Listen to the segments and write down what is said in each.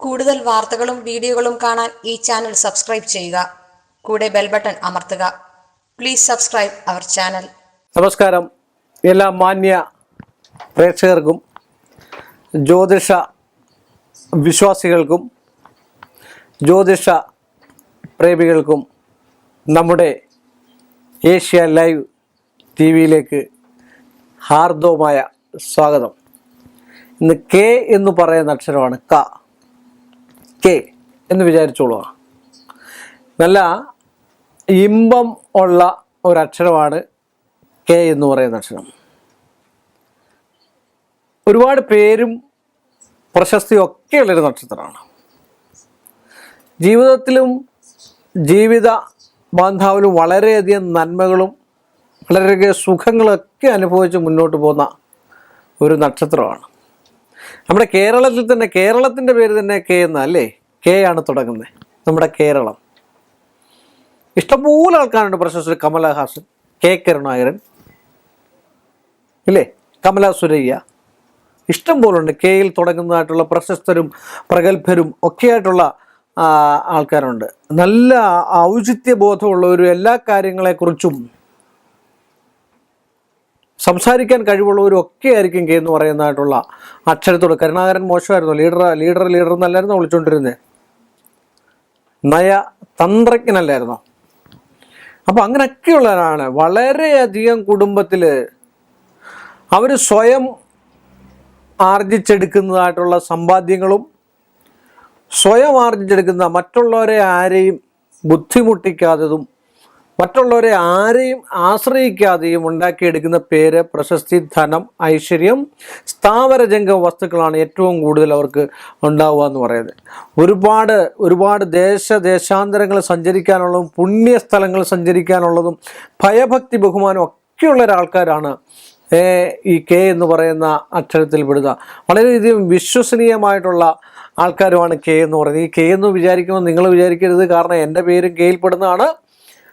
കൂടുതൽ വാർത്തകളും വീഡിയോകളും കാണാൻ ഈ ചാനൽ സബ്സ്ക്രൈബ് ചെയ്യുക. കൂടെ ബെൽ ബട്ടൺ അമർത്തുക. Please subscribe our channel. നമസ്കാരം. എല്ലാ മാന്യ പ്രേക്ഷകർക്കും ജ്യോതിഷ വിശ്വാസികൾക്കും ജ്യോതിഷ പ്രേമികൾക്കും നമ്മുടെ ഏഷ്യ ലൈവ് ടി വിയിലേക്ക് ഹാർദവമായ സ്വാഗതം. ഇന്ന് കെ എന്ന് പറയുന്ന അക്ഷരമാണ് ക. കെ എന്ന് വിചാരിച്ചോളുക നല്ല ഇമ്പം ഉള്ള ഒരക്ഷരമാണ് കെ എന്ന് പറയുന്ന അക്ഷരം. ഒരുപാട് പേരും പ്രശസ്തിയൊക്കെ ഉള്ളൊരു നക്ഷത്രമാണ്. ജീവിതത്തിലും ജീവിത ബാന്ധാവിലും വളരെയധികം നന്മകളും വളരെയധികം സുഖങ്ങളൊക്കെ അനുഭവിച്ച് മുന്നോട്ട് പോകുന്ന ഒരു നക്ഷത്രമാണ്. നമ്മുടെ കേരളത്തിൽ തന്നെ കേരളത്തിന്റെ പേര് തന്നെ കെ എന്ന അല്ലേ? കെ ആണ് തുടങ്ങുന്നത്. നമ്മുടെ കേരളം. ഇഷ്ടംപോലെ ആൾക്കാരുണ്ട് പ്രശസ്തർ കമലഹാസൻ കെ കരുണാകരൻ ഇല്ലേ? കമല സുരയ്യ. ഇഷ്ടം പോലുണ്ട് കെയിൽ തുടങ്ങുന്നതായിട്ടുള്ള പ്രശസ്തരും പ്രഗത്ഭരും ഒക്കെയായിട്ടുള്ള ആൾക്കാരുണ്ട്. നല്ല ഔചിത്യബോധമുള്ളവരും എല്ലാ കാര്യങ്ങളെക്കുറിച്ചും സംസാരിക്കാൻ കഴിവുള്ളവരും ഒക്കെ ആയിരിക്കും കെ എന്ന് പറയുന്നതായിട്ടുള്ള അക്ഷരത്തോട്. കരുണാകരൻ മോശമായിരുന്നു? ലീഡർ ലീഡർ ലീഡർ എന്നല്ലായിരുന്നു വിളിച്ചുകൊണ്ടിരുന്നത് നയ തന്ത്രജ്ഞനല്ലായിരുന്നോ അപ്പോൾ അങ്ങനെയൊക്കെയുള്ളവരാണ്. വളരെയധികം കുടുംബത്തിൽ അവർ സ്വയം ആർജിച്ചെടുക്കുന്നതായിട്ടുള്ള സമ്പാദ്യങ്ങളും സ്വയം ആർജിച്ചെടുക്കുന്ന മറ്റുള്ളവരെ ആരെയും ബുദ്ധിമുട്ടിക്കാത്തതും മറ്റുള്ളവരെ ആരെയും ആശ്രയിക്കാതെയും ഉണ്ടാക്കിയെടുക്കുന്ന പേര് പ്രശസ്തി ധനം ഐശ്വര്യം സ്ഥാവരജംഗ വസ്തുക്കളാണ് ഏറ്റവും കൂടുതൽ അവർക്ക് ഉണ്ടാവുക എന്ന് പറയുന്നത്. ഒരുപാട് ഒരുപാട് ദേശ ദേശാന്തരങ്ങൾ സഞ്ചരിക്കാനുള്ളതും പുണ്യ സ്ഥലങ്ങൾ സഞ്ചരിക്കാനുള്ളതും ഭയഭക്തി ബഹുമാനം ഒക്കെയുള്ള ഒരാൾക്കാരാണ് ഈ കെ എന്ന് പറയുന്ന അക്ഷരത്തിൽ പെടുക. വളരെയധികം വിശ്വസനീയമായിട്ടുള്ള ആൾക്കാരുമാണ് കെ എന്ന് പറയുന്നത്. ഈ കെ എന്ന് വിചാരിക്കുമ്പോൾ നിങ്ങൾ വിചാരിക്കരുത്. കാരണം എന്റെ പേരും കെയിൽ പെടുന്നതാണ്.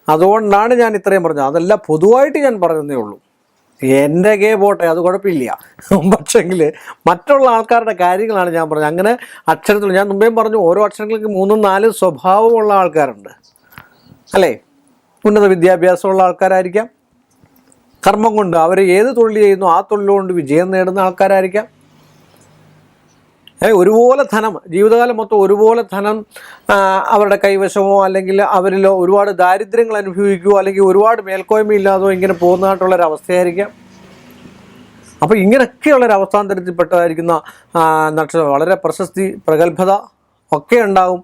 അതുകൊണ്ടാണ് ഞാൻ ഇത്രയും പറഞ്ഞത്. അതല്ല പൊതുവായിട്ട് ഞാൻ പറഞ്ഞതേ ഉള്ളൂ. എന്റെ കേ പോട്ടെ അത് കുഴപ്പമില്ല. പക്ഷെങ്കിൽ മറ്റുള്ള ആൾക്കാരുടെ കാര്യങ്ങളാണ് ഞാൻ പറഞ്ഞത്. അങ്ങനെ അക്ഷരത്തിൽ ഞാൻ മുമ്പേയും പറഞ്ഞു ഓരോ അക്ഷരങ്ങൾക്ക് മൂന്നും നാലും സ്വഭാവമുള്ള ആൾക്കാരുണ്ട്. അല്ലേ? ഉന്നത വിദ്യാഭ്യാസമുള്ള ആൾക്കാരായിരിക്കാം. കർമ്മം കൊണ്ട് അവർ ഏത് തൊഴിൽ ചെയ്യുന്നു ആ തൊഴിൽ കൊണ്ട് വിജയം നേടുന്ന ആൾക്കാരായിരിക്കാം. ഒരുപോലെ ധനം ജീവിതകാലം മൊത്തം ഒരുപോലെ ധനം അവരുടെ കൈവശമോ അല്ലെങ്കിൽ അവരിൽ ഒരുപാട് ദാരിദ്ര്യങ്ങൾ അനുഭവിക്കുകയോ അല്ലെങ്കിൽ ഒരുപാട് മേൽക്കോയ്മയില്ലാതോ ഇങ്ങനെ പോകുന്നതായിട്ടുള്ളൊരവസ്ഥയായിരിക്കാം അപ്പോൾ ഇങ്ങനെയൊക്കെയുള്ള ഒരു അവസ്ഥാന്തരത്തിൽപ്പെട്ടതായിരിക്കുന്ന നക്ഷത്രം വളരെ പ്രശസ്തി പ്രഗത്ഭത ഒക്കെ ഉണ്ടാകും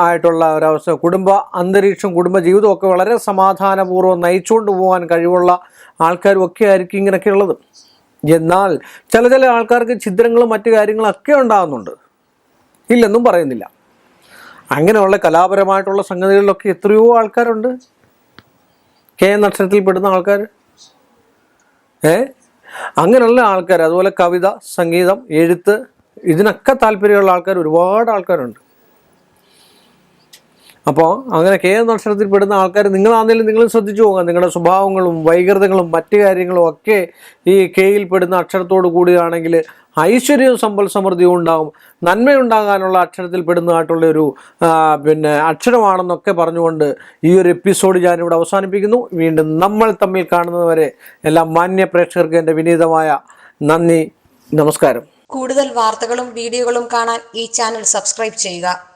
ആയിട്ടുള്ള ഒരവസ്ഥ കുടുംബ അന്തരീക്ഷം കുടുംബ ജീവിതം ഒക്കെ വളരെ സമാധാനപൂർവം നയിച്ചുകൊണ്ട് പോകാൻ കഴിവുള്ള ആൾക്കാരും ഒക്കെ ആയിരിക്കും ഇങ്ങനെയൊക്കെയുള്ളത് എന്നാൽ ചില ചില ആൾക്കാർക്ക് ചിത്രങ്ങളും മറ്റു കാര്യങ്ങളൊക്കെ ഉണ്ടാകുന്നുണ്ട്. ഇല്ലെന്നും പറയുന്നില്ല. അങ്ങനെയുള്ള കലാപരമായിട്ടുള്ള സംഗതികളിലൊക്കെ എത്രയോ ആൾക്കാരുണ്ട്. കെ നക്ഷത്രത്തിൽ പെടുന്ന ആൾക്കാർ. ഏ? അങ്ങനെയുള്ള ആൾക്കാർ അതുപോലെ കവിത സംഗീതം എഴുത്ത് ഇതിനൊക്കെ താല്പര്യമുള്ള ആൾക്കാർ ഒരുപാട് ആൾക്കാരുണ്ട്. അപ്പോൾ അങ്ങനെ കെ എന്ന അക്ഷരത്തിൽ പെടുന്ന ആൾക്കാർ നിങ്ങളാണെങ്കിലും നിങ്ങൾ ശ്രദ്ധിച്ചു പോകാം. നിങ്ങളുടെ സ്വഭാവങ്ങളും വൈകൃതങ്ങളും മറ്റു കാര്യങ്ങളും ഒക്കെ ഈ കെയിൽ പെടുന്ന അക്ഷരത്തോട് കൂടിയാണെങ്കിൽ ഐശ്വര്യവും സമ്പൽ സമൃദ്ധിയും ഉണ്ടാകും നന്മയുണ്ടാകാനുള്ള അക്ഷരത്തിൽ പെടുന്നതായിട്ടുള്ള ഒരു പിന്നെ അക്ഷരമാണെന്നൊക്കെ പറഞ്ഞുകൊണ്ട് ഈ ഒരു എപ്പിസോഡ് ഞാനിവിടെ അവസാനിപ്പിക്കുന്നു. വീണ്ടും നമ്മൾ തമ്മിൽ കാണുന്നതുവരെ എല്ലാ മാന്യ പ്രേക്ഷകർക്ക് എന്റെ വിനീതമായ നന്ദി. നമസ്കാരം. കൂടുതൽ വാർത്തകളും വീഡിയോകളും കാണാൻ ഈ ചാനൽ സബ്സ്ക്രൈബ് ചെയ്യുക.